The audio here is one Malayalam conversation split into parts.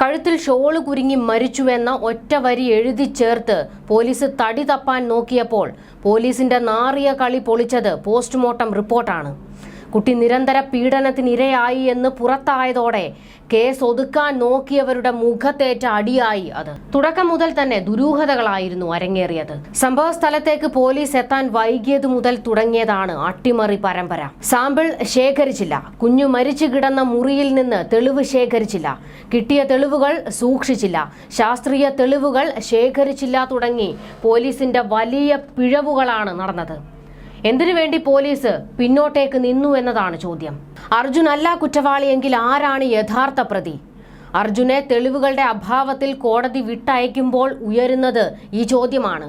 കഴുത്തിൽ ഷോൾ കുരുങ്ങി മരിച്ചുവെന്ന ഒറ്റ വരി എഴുതി ചേർത്ത് പോലീസ് തടി തപ്പാൻ നോക്കിയപ്പോൾ പോലീസിന്റെ നാറിയ കളി പൊളിച്ചത് പോസ്റ്റ്മോർട്ടം റിപ്പോർട്ടാണ്. കുട്ടി നിരന്തര പീഡനത്തിനിരയായി എന്ന് പുറത്തായതോടെ കേസ് ഒതുക്കാൻ നോക്കിയവരുടെ മുഖത്തേറ്റ അടിയായി അത്. തുടക്കം മുതൽ തന്നെ ദുരൂഹതകളായിരുന്നു അരങ്ങേറിയത്. സംഭവ സ്ഥലത്തേക്ക് പോലീസ് എത്താൻ വൈകിയത് മുതൽ തുടങ്ങിയതാണ് അട്ടിമറി പരമ്പര. സാമ്പിൾ ശേഖരിച്ചില്ല. കുഞ്ഞു മരിച്ചു കിടന്ന മുറിയിൽ നിന്ന് തെളിവ് ശേഖരിച്ചില്ല. കിട്ടിയ തെളിവുകൾ സൂക്ഷിച്ചില്ല. ശാസ്ത്രീയ തെളിവുകൾ ശേഖരിച്ചില്ല തുടങ്ങി പോലീസിന്റെ വലിയ പിഴവുകളാണ് നടന്നത്. എന്തിനു വേണ്ടി പോലീസ് പിന്നോട്ടേക്ക് നിന്നു എന്നതാണ് ചോദ്യം. അർജുൻ അല്ല കുറ്റവാളിയെങ്കിൽ ആരാണ് യഥാർത്ഥ പ്രതി? അർജുനെ തെളിവുകളുടെ അഭാവത്തിൽ കോടതി വിട്ടയക്കുമ്പോൾ ഉയരുന്നത് ഈ ചോദ്യമാണ്.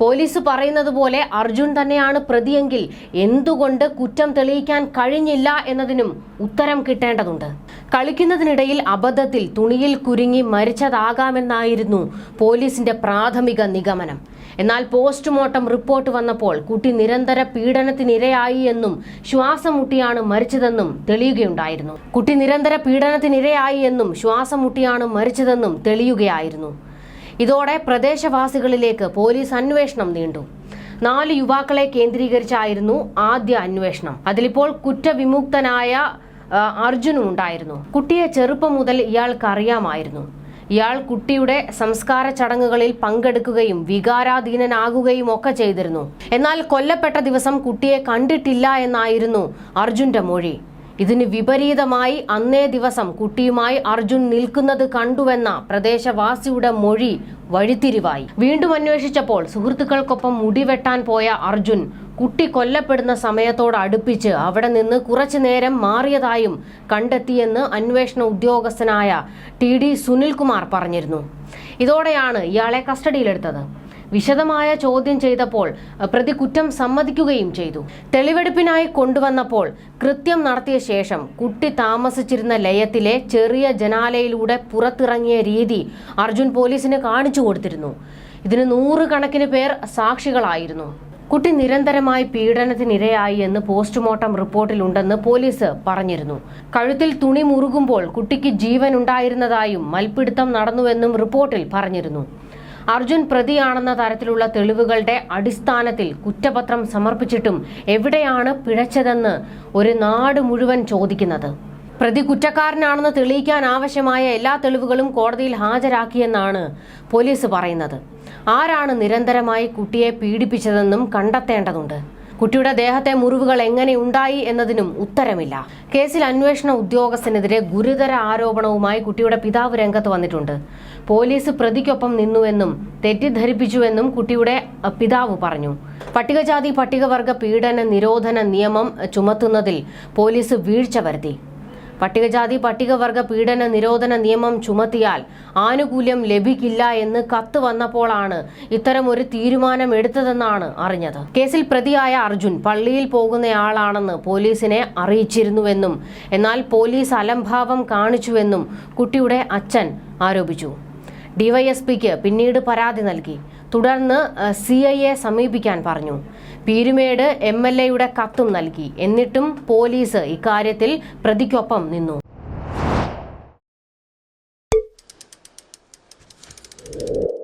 പോലീസ് പറയുന്നത് പോലെ അർജുൻ തന്നെയാണ് പ്രതിയെങ്കിൽ എന്തുകൊണ്ട് കുറ്റം തെളിയിക്കാൻ കഴിഞ്ഞില്ല എന്നതിനും ഉത്തരം കിട്ടേണ്ടതുണ്ട്. കളിക്കുന്നതിനിടയിൽ അബദ്ധത്തിൽ തുണിയിൽ കുരുങ്ങി മരിച്ചതാകാമെന്നായിരുന്നു പോലീസിന്റെ പ്രാഥമിക നിഗമനം. എന്നാൽ പോസ്റ്റ്മോർട്ടം റിപ്പോർട്ട് വന്നപ്പോൾ കുട്ടി നിരന്തര പീഡനത്തിനിരയായി എന്നും ശ്വാസം മുട്ടിയാണ് മരിച്ചതെന്നും തെളിയുകയുണ്ടായിരുന്നു. കുട്ടി നിരന്തര പീഡനത്തിനിരയായി എന്നും ശ്വാസം മുട്ടിയാണ് മരിച്ചതെന്നും തെളിയുകയായിരുന്നു. ഇതോടെ പ്രദേശവാസികളിലേക്ക് പോലീസ് അന്വേഷണം നീണ്ടു. നാല് യുവാക്കളെ കേന്ദ്രീകരിച്ചായിരുന്നു ആദ്യ അന്വേഷണം. അതിലിപ്പോൾ കുറ്റവിമുക്തനായ അർജുനും ഉണ്ടായിരുന്നു. കുട്ടിയെ ചെറുപ്പം മുതൽ ഇയാൾക്ക് അറിയാമായിരുന്നു. ഇയാൾ കുട്ടിയുടെ സംസ്കാര ചടങ്ങുകളിൽ പങ്കെടുക്കുകയും വികാരാധീനനാകുകയും ഒക്കെ ചെയ്തിരുന്നു. എന്നാൽ കൊല്ലപ്പെട്ട ദിവസം കുട്ടിയെ കണ്ടിട്ടില്ല എന്നായിരുന്നു അർജുന്റെ മൊഴി. ഇതിന് വിപരീതമായി അന്നേ ദിവസം കുട്ടിയുമായി അർജുൻ നിൽക്കുന്നത് കണ്ടുവെന്ന പ്രദേശവാസിയുടെ മൊഴി വഴിത്തിരിവായി. വീണ്ടും അന്വേഷിച്ചപ്പോൾ സുഹൃത്തുക്കൾക്കൊപ്പം മുടിവെട്ടാൻ പോയ അർജുൻ കുട്ടി കൊല്ലപ്പെടുന്ന സമയത്തോട് അടുപ്പിച്ച് അവിടെ നിന്ന് കുറച്ചു നേരം മാറിയതായും കണ്ടെത്തിയെന്ന് അന്വേഷണ ഉദ്യോഗസ്ഥനായ ടി ഡി സുനിൽകുമാർ പറഞ്ഞിരുന്നു. ഇതോടെയാണ് ഇയാളെ കസ്റ്റഡിയിലെടുത്തത്. വിശദമായ ചോദ്യം ചെയ്തപ്പോൾ പ്രതി കുറ്റം സമ്മതിക്കുകയും ചെയ്തു. തെളിവെടുപ്പിനായി കൊണ്ടുവന്നപ്പോൾ കൃത്യം നടത്തിയ ശേഷം കുട്ടി താമസിച്ചിരുന്ന ലയത്തിലെ ചെറിയ ജനാലയിലൂടെ പുറത്തിറങ്ങിയ രീതി അർജുൻ പോലീസിന് കാണിച്ചു കൊടുത്തിരുന്നു. ഇതിന് നൂറുകണക്കിന് പേർ സാക്ഷികളായിരുന്നു. കുട്ടി നിരന്തരമായി പീഡനത്തിനിരയായി എന്ന് പോസ്റ്റ്മോർട്ടം റിപ്പോർട്ടിലുണ്ടെന്ന് പോലീസ് പറഞ്ഞിരുന്നു. കഴുത്തിൽ തുണി മുറുകുമ്പോൾ കുട്ടിക്ക് ജീവൻ ഉണ്ടായിരുന്നതായും മൽപിടുത്തം നടന്നുവെന്നും റിപ്പോർട്ടിൽ പറഞ്ഞിരുന്നു. അർജുൻ പ്രതിയാണെന്ന തരത്തിലുള്ള തെളിവുകളുടെ അടിസ്ഥാനത്തിൽ കുറ്റപത്രം സമർപ്പിച്ചിട്ടും എവിടെയാണ് പിഴച്ചതെന്ന് ഒരു നാട് മുഴുവൻ ചോദിക്കുന്നത്. പ്രതി കുറ്റക്കാരനാണെന്ന് തെളിയിക്കാൻ ആവശ്യമായ എല്ലാ തെളിവുകളും കോടതിയിൽ ഹാജരാക്കിയെന്നാണ് പോലീസ് പറയുന്നത്. ആരാണ് നിരന്തരമായി കുട്ടിയെ പീഡിപ്പിച്ചതെന്നും കണ്ടെത്തേണ്ടതുണ്ട്. കുട്ടിയുടെ ദേഹത്തെ മുറിവുകൾ എങ്ങനെ ഉണ്ടായി എന്നതിനും ഉത്തരമില്ല. കേസിൽ അന്വേഷണ ഉദ്യോഗസ്ഥനെതിരെ ഗുരുതര ആരോപണവുമായി കുട്ടിയുടെ പിതാവ് രംഗത്ത് വന്നിട്ടുണ്ട്. പോലീസ് പ്രതിക്കൊപ്പം നിന്നുവെന്നും തെറ്റിദ്ധരിപ്പിച്ചുവെന്നും കുട്ടിയുടെ പിതാവ് പറഞ്ഞു. പട്ടികജാതി പട്ടികവർഗ പീഡന നിരോധന നിയമം ചുമത്തുന്നതിൽ പോലീസ് വീഴ്ച വരുത്തി. പട്ടികജാതി പട്ടികവർഗ പീഡന നിരോധന നിയമം ചുമത്തിയാൽ ആനുകൂല്യം ലഭിക്കില്ല എന്ന് കത്ത് വന്നപ്പോഴാണ് ഇത്തരം ഒരു തീരുമാനം എടുത്തതെന്നാണ് അറിഞ്ഞത്. കേസിൽ പ്രതിയായ അർജുൻ പള്ളിയിൽ പോകുന്നയാളാണെന്ന് പോലീസിനെ അറിയിച്ചിരുന്നുവെന്നും എന്നാൽ പോലീസ് അലംഭാവം കാണിച്ചുവെന്നും കുട്ടിയുടെ അച്ഛൻ ആരോപിച്ചു. ഡിവൈഎസ്പിക്ക് പിന്നീട് പരാതി നൽകി. തുടർന്ന് സി ഐ എ സമീപിക്കാൻ പറഞ്ഞു. പീരുമേട് എം എൽ എയുടെ കത്തും നൽകി. എന്നിട്ടും പോലീസ് ഇക്കാര്യത്തിൽ പ്രതിക്കൊപ്പം നിന്നു. you